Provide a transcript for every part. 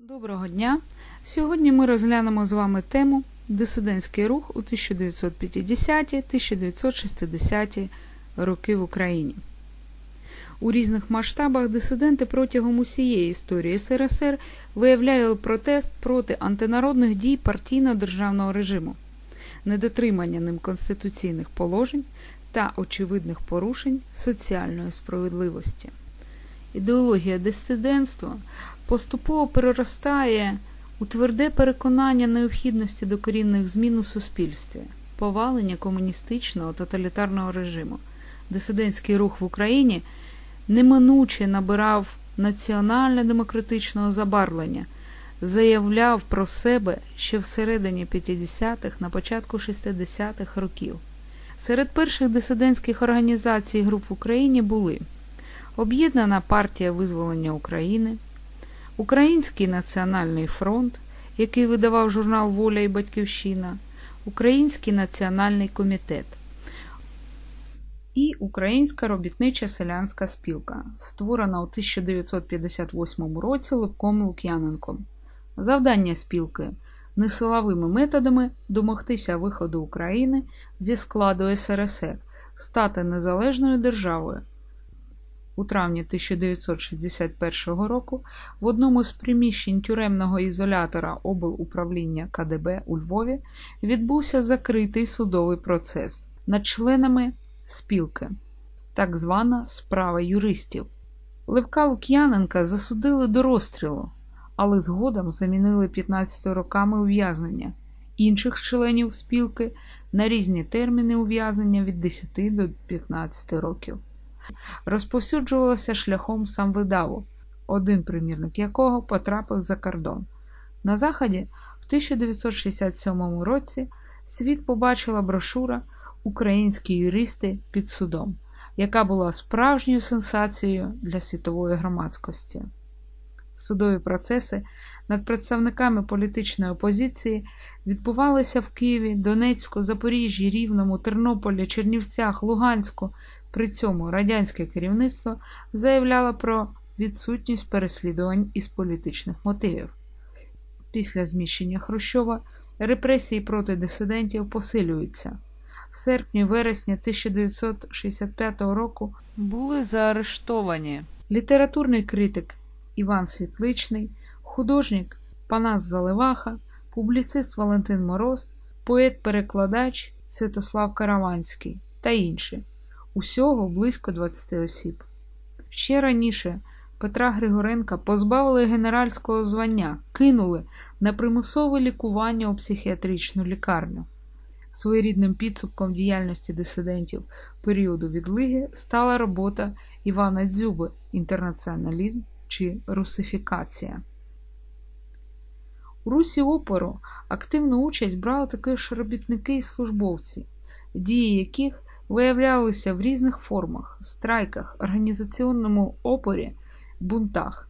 Доброго дня! Сьогодні ми розглянемо з вами тему Дисидентський рух у 1950-1960 роки в Україні. У різних масштабах дисиденти протягом усієї історії СРСР виявляли протест проти антинародних дій партійно-державного режиму, недотримання ним конституційних положень та очевидних порушень соціальної справедливості. Ідеологія дисидентства поступово переростає у тверде переконання необхідності докорінних змін у суспільстві, повалення комуністичного тоталітарного режиму. Дисидентський рух в Україні неминуче набирав національно-демократичного забарвлення, заявляв про себе ще всередині 50-х, на початку 60-х років. Серед перших дисидентських організацій груп в Україні були Об'єднана партія визволення України, Український національний фронт, який видавав журнал Воля і Батьківщина, Український національний комітет і Українська робітнича селянська спілка, створена у 1958 році Левком Лук'яненком. Завдання спілки несиловими методами домогтися виходу України зі складу СРСР, стати незалежною державою. У травні 1961 року в одному з приміщень тюремного ізолятора облуправління КДБ у Львові відбувся закритий судовий процес над членами спілки, так звана справа юристів. Левка Лук'яненка засудили до розстрілу, але згодом замінили 15 роками ув'язнення інших членів спілки на різні терміни ув'язнення від 10 до 15 років розповсюджувалося шляхом самвидаву, один примірник якого потрапив за кордон. На Заході в 1967 році світ побачила брошура Українські юристи під судом, яка була справжньою сенсацією для світової громадськості. Судові процеси над представниками політичної опозиції відбувалися в Києві, Донецьку, Запоріжжі, Рівному, Тернополі, Чернівцях, Луганську, при цьому радянське керівництво заявляло про відсутність переслідувань із політичних мотивів. Після зміщення Хрущова репресії проти дисидентів посилюються. В серпні вересні 1965 року були заарештовані літературний критик Іван Світличний, художник Панас Заливаха, публіцист Валентин Мороз, поет-перекладач Святослав Караванський та інші. Усього близько 20 осіб. Ще раніше Петра Григоренка позбавили генеральського звання, кинули на примусове лікування у психіатричну лікарню. Своєрідним підсумком діяльності дисидентів періоду відлиги стала робота Івана Дзюби інтернаціоналізм чи русифікація. У русі опору активну участь брали також робітники і службовці, дії яких виявлялися в різних формах, страйках, організаційному опорі, бунтах.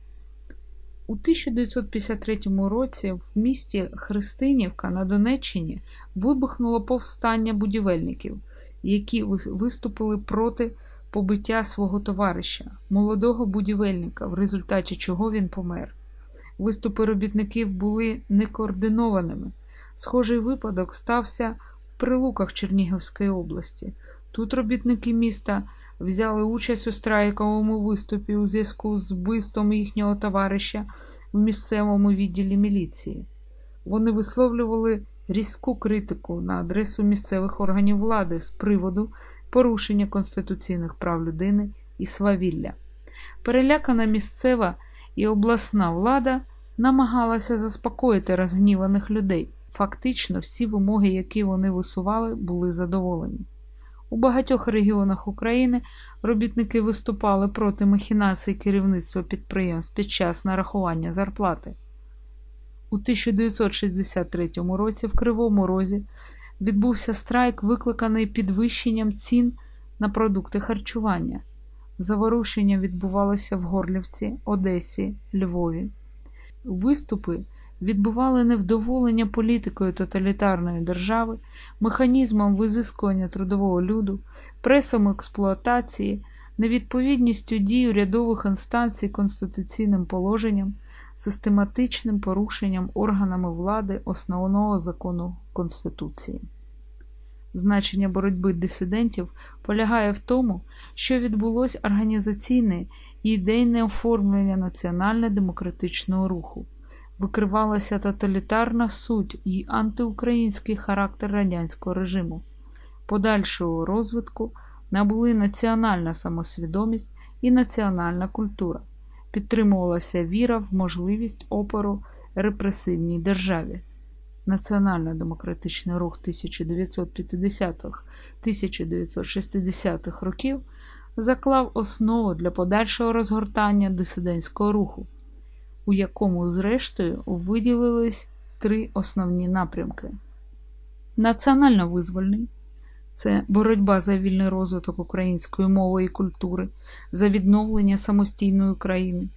У 1953 році в місті Христинівка на Донеччині вибухнуло повстання будівельників, які виступили проти побиття свого товариша, молодого будівельника, в результаті чого він помер. Виступи робітників були некоординованими. Схожий випадок стався Прилуках Чернігівської області. Тут робітники міста взяли участь у страйковому виступі у зв'язку з вбивством їхнього товариша в місцевому відділі міліції. Вони висловлювали різку критику на адресу місцевих органів влади з приводу порушення конституційних прав людини і свавілля. Перелякана місцева і обласна влада намагалася заспокоїти розгніваних людей. Фактично, всі вимоги, які вони висували, були задоволені. У багатьох регіонах України робітники виступали проти махінацій керівництва підприємств під час нарахування зарплати. У 1963 році в Кривому Розі відбувся страйк, викликаний підвищенням цін на продукти харчування. Заворушення відбувалося в Горлівці, Одесі, Львові. Виступи відбували невдоволення політикою тоталітарної держави, механізмом визискування трудового люду, пресом експлуатації, невідповідністю дій урядових інстанцій конституційним положенням, систематичним порушенням органами влади основного закону Конституції. Значення боротьби дисидентів полягає в тому, що відбулось організаційне і ідейне оформлення національно-демократичного руху, викривалася тоталітарна суть і антиукраїнський характер радянського режиму, подальшого розвитку набули національна самосвідомість і національна культура, підтримувалася віра в можливість опору репресивній державі. Національно-демократичний рух 1950-1960-х років заклав основу для подальшого розгортання дисидентського руху, у якому, зрештою, виділились три основні напрямки: національно-визвольний це боротьба за вільний розвиток української мови і культури, за відновлення самостійної України,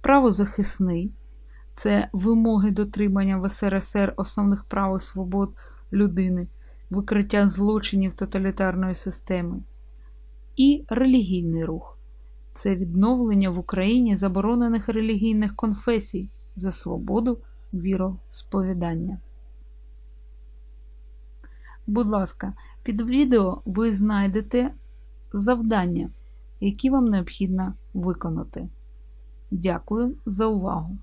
правозахисний це вимоги дотримання в СРСР основних прав і свобод людини, викриття злочинів тоталітарної системи, і релігійний рух це відновлення в Україні заборонених релігійних конфесій за свободу віросповідання. Будь ласка, під відео ви знайдете завдання, які вам необхідно виконати. Дякую за увагу!